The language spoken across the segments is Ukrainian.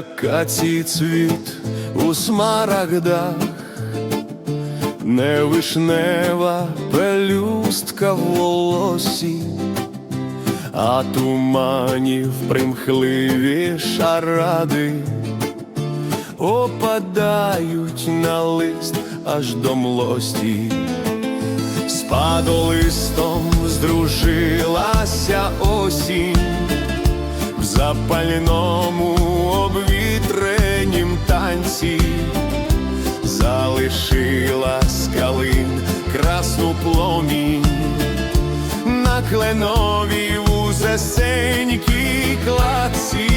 акації цвіт у смарагдах, не вишнева пелюстка в волосі, а туманів примхливі шаради опадають на лист аж до млості. З падолистом здружилася осінь в запальному на кленовій клаці. Кладці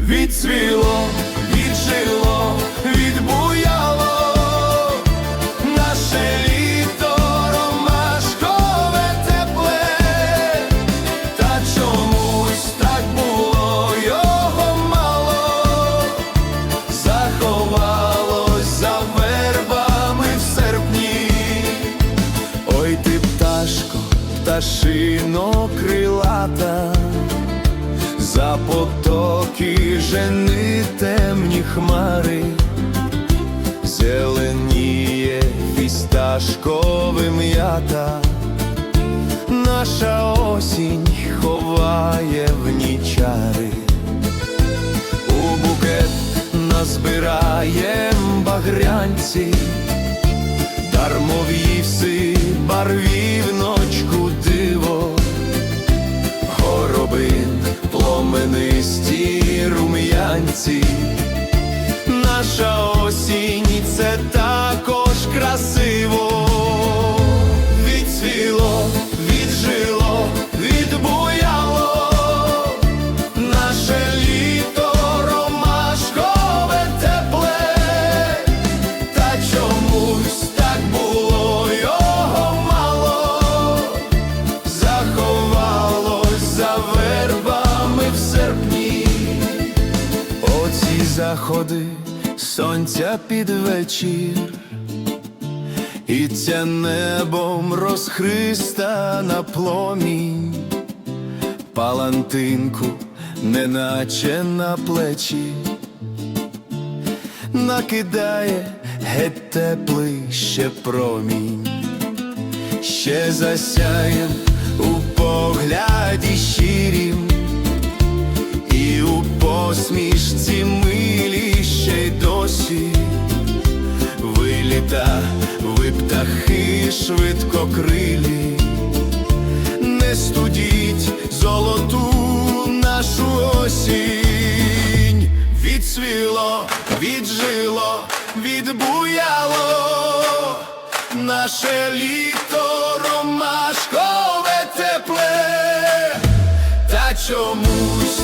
відцвіло, пташино крилата, за потоки жени темні хмари, зеленіє фісташкове м'ята, наша осінь ховає в нічари, у букет назбираєм багрянці. Дармові вси барвівночку диво, наша осінь це також красиво, відцвіло, віджило, відбуяло, наше літо ромашкове тепле. Та чомусь так було його мало, заховалось за вербами в серпні. Заходи сонця під вечір, і ця небом розхристана пломінь, палантинку, неначе на плечі. Накидає геть теплий ще промінь, ще засяєм у птахи швидкокрилі, не студіть золоту нашу осінь, відсвіло, віджило, відбуяло наше літо ромашкове тепле, та чомусь